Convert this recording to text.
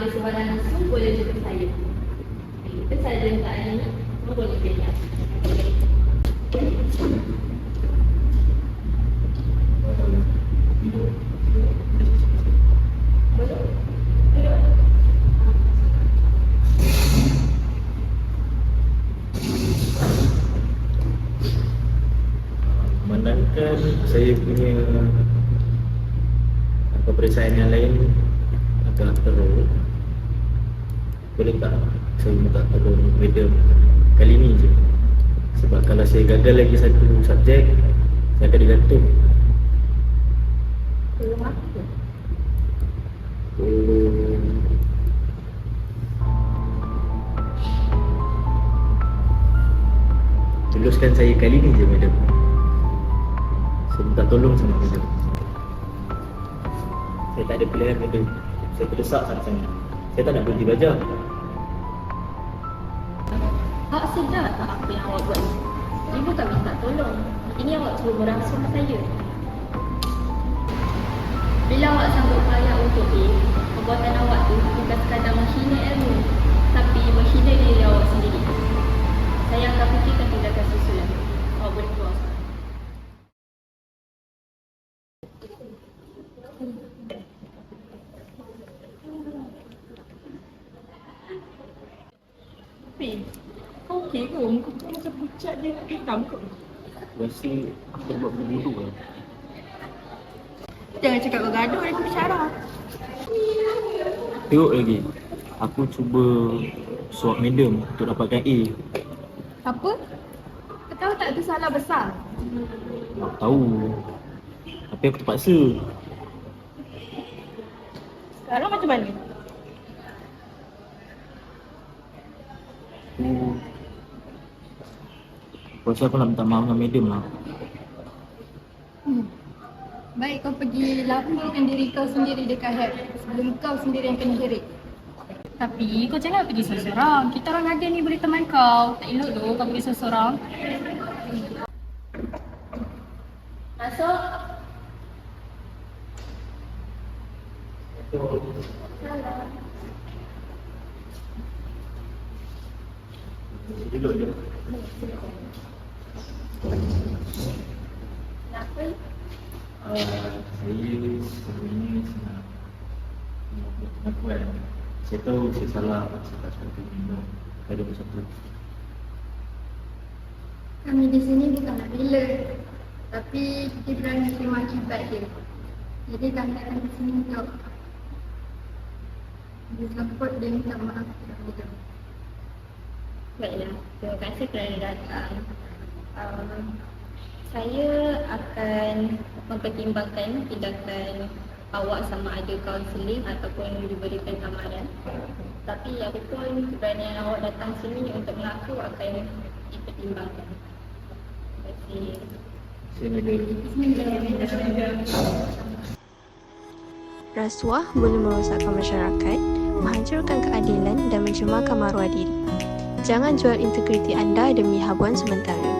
ada sebarang isu boleh jumpa saya. Itu saja untuk hari ini. Semua boleh bebas. Memandangkan saya punya peperiksaan yang lain agak teruk Boleh tak? Saya minta tolong madam kali ni je. Sebab kalau saya gagal lagi satu subjek Saya akan digantung. Tolong apa? Tolong. Luluskan saya kali ni je madam Saya minta tolong sama madam Saya tak ada pilihan madam Saya terdesak sangat-sangat. Saya tak nak berhenti belajar tak apa yang awak buat? Ini bukan minta tolong. Ini awak cuba merasuk saya. Bila awak sanggup payah untuk A, perbuatan awak tu bukan sekadar menghina ilmu, tapi menghina diri awak sendiri. Saya akan fikirkan tindakan susulan. Awak boleh keluar. Tapi kau okey ke? Muka kau macam pucat dia nak hitam ke? Rasa aku buat benda bodoh lah Jangan cakap bergaduh dia bicara. Tengok lagi Aku cuba suap madam untuk dapatkan A Apa? Kau tahu tak itu salah besar? Aku tahu Tapi aku terpaksa Sekarang macam mana? Aku Rasa aku nak minta maaf dengan madam lah Hmm. Baik kau pergi laporkan diri kau sendiri dekat head sebelum kau sendiri yang kena herit. Tapi kau jangan pergi seorang-seorang. Kita orang ada ni boleh teman kau. Tak elok tu kau pergi seorang-seorang. Masuk. Saya tahu saya salah Saya tak sepatutnya minum Ada Kami di sini bukan nak bela. Tapi kita berani terima akibat dia. Jadi kami akan di sini untuk support dan minta maaf kepada dia. Baiklah, terima kasih kerana datang. Um, saya akan mempertimbangkan tindakan awak sama ada kaunseling ataupun diberikan amaran. Tapi apapun keberanian awak datang sini untuk mengaku akan dipertimbangkan. Terima kasih. Rasuah boleh merosakkan masyarakat, menghancurkan keadilan dan mencemarkan maruah diri. Jangan jual integriti anda demi habuan sementara.